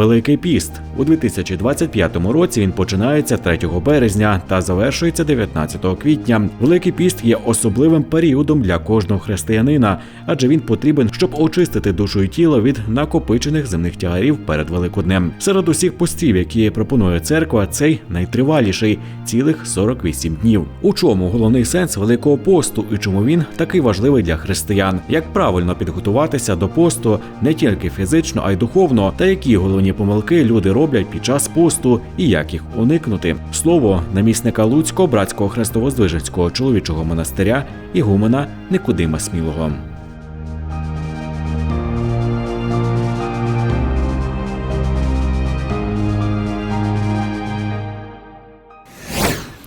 Великий піст у 2025 році він починається 3 березня та завершується 19 квітня. Великий піст є особливим періодом для кожного християнина, адже він потрібен, щоб очистити душу і тіло від накопичених земних тягарів перед Великоднем. Серед усіх постів, які пропонує церква, цей найтриваліший цілих 48 днів. У чому головний сенс Великого посту і чому він такий важливий для християн? Як правильно підготуватися до посту не тільки фізично, а й духовно, та які головні помилки люди роблять під час посту і як їх уникнути? Слово намісника Луцького братського хрестовоздвиженського чоловічого монастиря ігумена Никодима Смілого.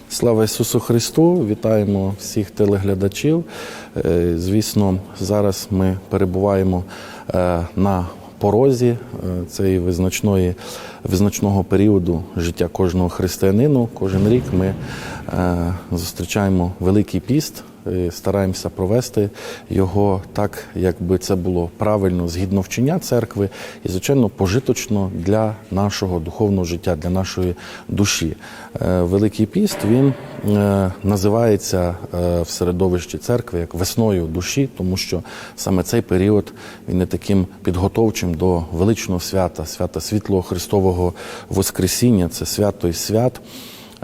Слава Ісусу Христу! Вітаємо всіх телеглядачів. Е, Звісно, зараз ми перебуваємо е, на порозі е, цієї визначної, визначного періоду життя кожного християнину. Кожен рік ми е, зустрічаємо Великий піст. І Стараємося провести його так, якби це було правильно згідно вчення церкви, і звичайно пожиточно для нашого духовного життя, для нашої душі. Е, Великий піст він е, називається е, в середовищі церкви як весною душі, тому що саме цей період він є таким підготовчим до величного свята, свята світлого Христового Воскресіння. Це свято і свят.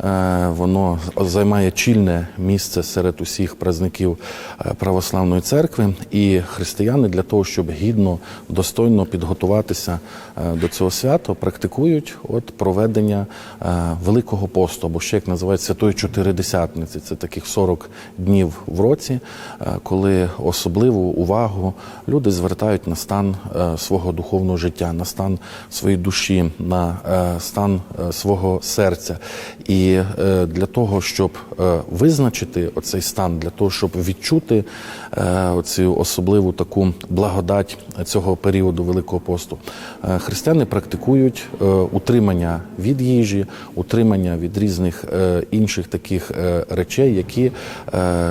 Е, Воно займає чільне місце серед усіх праздників е, православної церкви, і християни для того, щоб гідно, достойно підготуватися е, до цього свята, практикують от проведення Великого посту, або ще як називають Святої Чотиридесятниці. Це таких 40 днів в році, коли особливу увагу люди звертають на стан свого духовного життя, на стан своєї душі, на стан свого серця. І е, для того, щоб е, визначити оцей стан, для того, щоб відчути е, оцю особливу таку благодать цього періоду Великого посту, християни практикують утримання від їжі, утримання від різних інших таких речей, які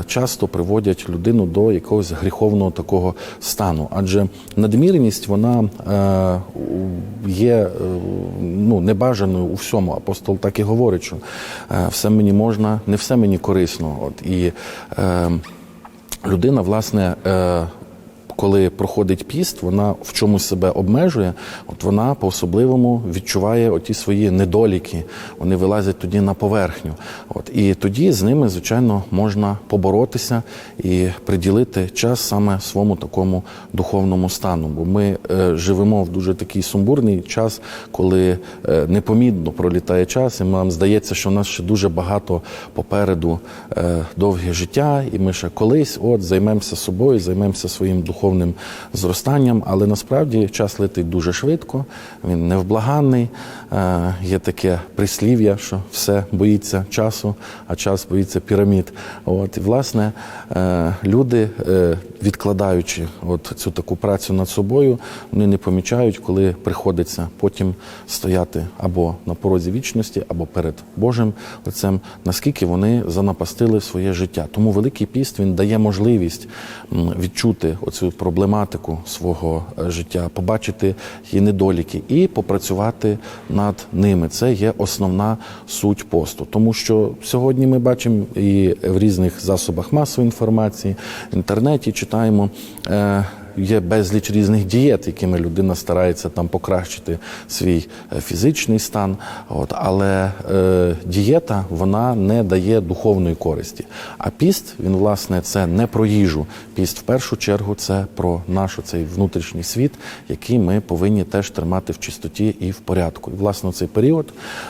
часто приводять людину до якогось гріховного такого стану. Адже надмірність вона є ну, небажаною у всьому. Апостол так і говорить, що все мені можна, не все мені корисно. От і е, людина, власне. Е, коли проходить піст, вона в чомусь себе обмежує, от вона по-особливому відчуває оті свої недоліки, вони вилазять тоді на поверхню. От, і тоді з ними, звичайно, можна поборотися і приділити час саме своєму такому духовному стану. Бо ми е, живемо в дуже такий сумбурний час, коли е, непомітно пролітає час, і нам здається, що в нас ще дуже багато попереду е, довге життя, і ми ще колись от займемося собою, займемося своїм духовним зростанням. Але насправді час летить дуже швидко, він невблаганний. Е, Є таке прислів'я, що все боїться часу, а час боїться пірамід. От і власне е, люди, е, відкладаючи от цю таку працю над собою, вони не помічають, коли приходиться потім стояти або на порозі вічності, або перед Божим лицем, наскільки вони занапастили своє життя. Тому Великий піст він дає можливість відчути оцю проблематику свого е, життя, побачити її недоліки і попрацювати над ними. Це є основна суть посту. Тому що сьогодні ми бачимо і в різних засобах масової інформації, інтернеті читаємо. Е, Є безліч різних дієт, якими людина старається там покращити свій е, фізичний стан. От, але е, дієта вона не дає духовної користі. А піст він власне це не про їжу. Піст в першу чергу це про наш цей внутрішній світ, який ми повинні теж тримати в чистоті і в порядку. І власне цей період,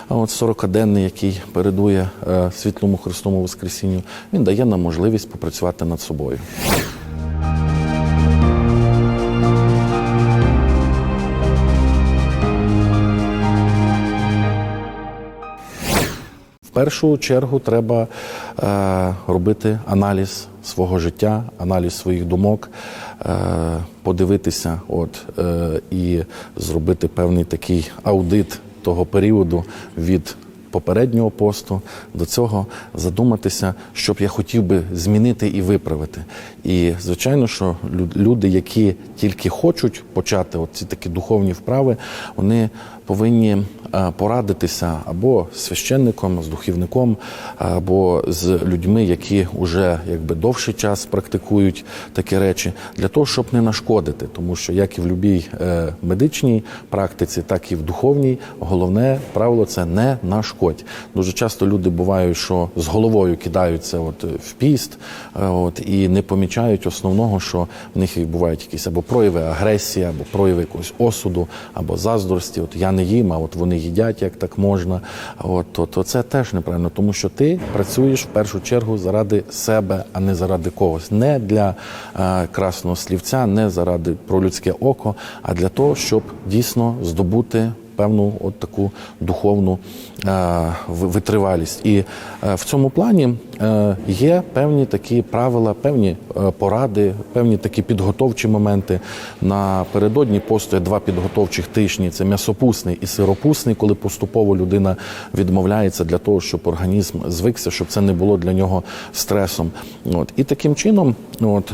от 40-денний, який передує е, світлому Христовому Воскресінню, він дає нам можливість попрацювати над собою. Першу чергу треба е, робити аналіз свого життя, аналіз своїх думок, е, подивитися, от е, і зробити певний такий аудит того періоду від попереднього посту до цього задуматися, що б я хотів би змінити і виправити. І звичайно, що лю- люди, які тільки хочуть почати от ці такі духовні вправи, вони повинні порадитися або з священником, з духовником, або з людьми, які вже якби довший час практикують такі речі, для того, щоб не нашкодити, тому що як і в будь-якій е, медичній практиці, так і в духовній, головне правило це не нашкодь. Дуже часто люди бувають, що з головою кидаються от в піст, е, от і не помічають основного, що в них бувають якісь або прояви агресії, або прояви якогось осуду, або заздрості. От я не їм, а от вони їдять, як так можна. От то, то це теж неправильно, тому що ти працюєш в першу чергу заради себе, а не заради когось. Не для е, красного слівця, не заради про людське око, а для того, щоб дійсно здобути певну от таку духовну е, витривалість. І е, в цьому плані е, є певні такі правила, певні поради, певні такі підготовчі моменти. Напередодні посту два підготовчих тижні: це м'ясопусний і сиропусний, коли поступово людина відмовляється для того, щоб організм звикся, щоб це не було для нього стресом. От і таким чином, от.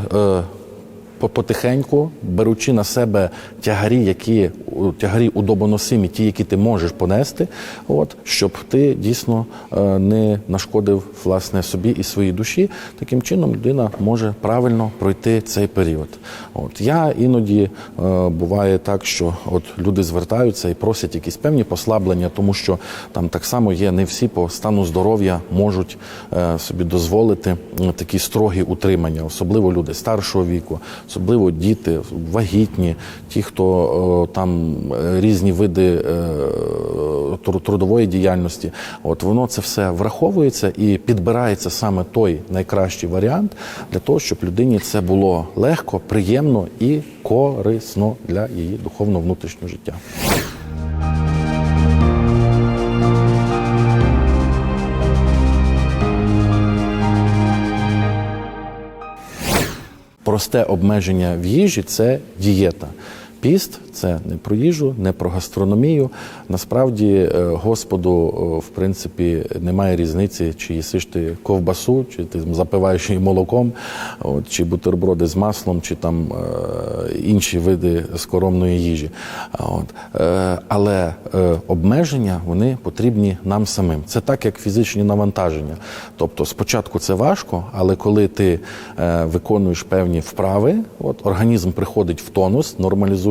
Потихеньку, беручи на себе тягарі, які тягарі удобоносимі, ті, які ти можеш понести, от щоб ти дійсно е, не нашкодив власне собі і своїй душі. Таким чином людина може правильно пройти цей період. От я іноді е, буває так, що от люди звертаються і просять якісь певні послаблення, тому що там так само є не всі по стану здоров'я можуть е, собі дозволити такі строгі утримання, особливо люди старшого віку, особливо діти, вагітні, ті, хто е, там е, різні види е, трудової діяльності. От воно це все враховується і підбирається саме той найкращий варіант для того, щоб людині це було легко, приємно і корисно для її духовно внутрішнього життя. Просте обмеження в їжі це дієта. Піст це не про їжу, не про гастрономію. Насправді е, Господу, е, в принципі, немає різниці, чи їсиш ти ковбасу, чи ти запиваєш її молоком, чи бутерброди з маслом, чи там е, інші види скоромної їжі. От. Але обмеження вони потрібні нам самим. Це так, як фізичні навантаження. Тобто, спочатку це важко, але коли ти виконуєш певні вправи, от організм приходить в тонус,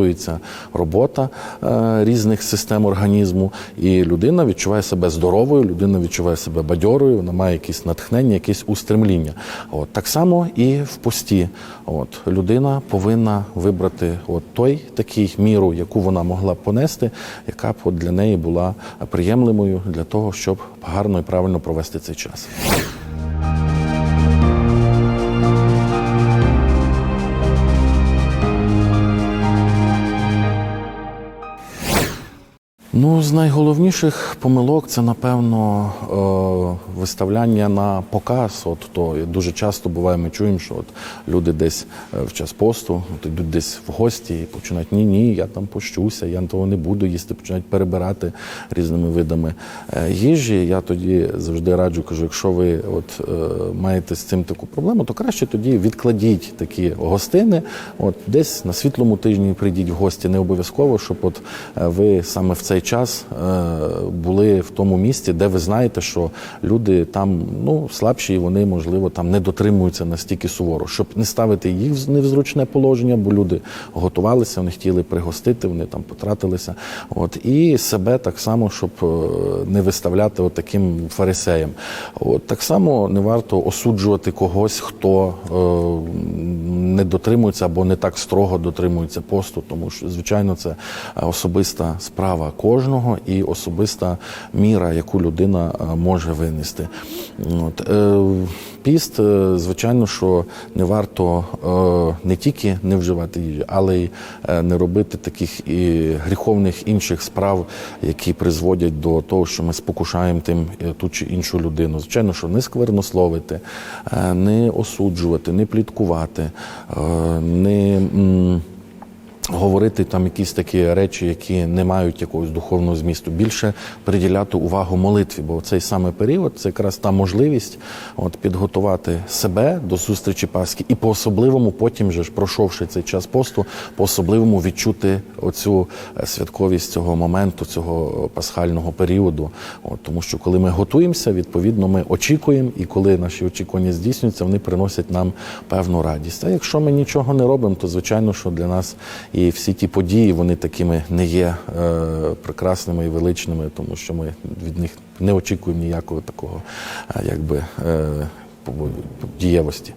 нормалізується робота е, різних систем організму, і людина відчуває себе здоровою, людина відчуває себе бадьорою, вона має якісь натхнення, якесь устремління. От так само і в пості. От людина повинна вибрати от той такий міру, яку вона могла б понести, яка б от для неї була приємливою для того, щоб гарно і правильно провести цей час. Ну, з найголовніших помилок це, напевно, е, виставляння на показ. От то дуже часто буває, ми чуємо, що от люди десь е, в час посту от йдуть десь в гості і починають ні, ні, я там пощуся, я того не буду їсти, починають перебирати різними видами е, їжі. Я тоді завжди раджу, кажу, якщо ви от маєте з цим таку проблему, то краще тоді відкладіть такі гостини. От десь на світлому тижні прийдіть в гості, не обов'язково, щоб от ви саме в цей час е, були в тому місці, де ви знаєте, що люди там ну слабші, і вони можливо там не дотримуються настільки суворо, щоб не ставити їх в невзручне положення, бо люди готувалися, вони хотіли пригостити, вони там потратилися. От і себе так само, щоб е, не виставляти от таким фарисеям. От так само не варто осуджувати когось, хто е, не дотримуються або не так строго дотримуються посту, тому що звичайно це е, особиста справа кожного і особиста міра, яку людина е, може винести. От, е, піст, е, звичайно, що не варто е, не тільки не вживати їжі, але й е, не робити таких і гріховних інших справ, які призводять до того, що ми спокушаємо тим ту чи іншу людину. Звичайно, що не сквернословити, не осуджувати, не пліткувати, не. Говорити там якісь такі речі, які не мають якогось духовного змісту. Більше приділяти увагу молитві, бо цей саме період це якраз та можливість от, підготувати себе до зустрічі Пасхи і по-особливому, потім же ж пройшовши цей час посту, по-особливому відчути оцю е, святковість цього моменту, цього пасхального періоду. От, тому що коли ми готуємося, відповідно ми очікуємо, і коли наші очікування здійснюються, вони приносять нам певну радість. А якщо ми нічого не робимо, то звичайно, що для нас і всі ті події вони такими не є е, прекрасними і величними, тому що ми від них не очікуємо ніякого такого, е, якби е, дієвості.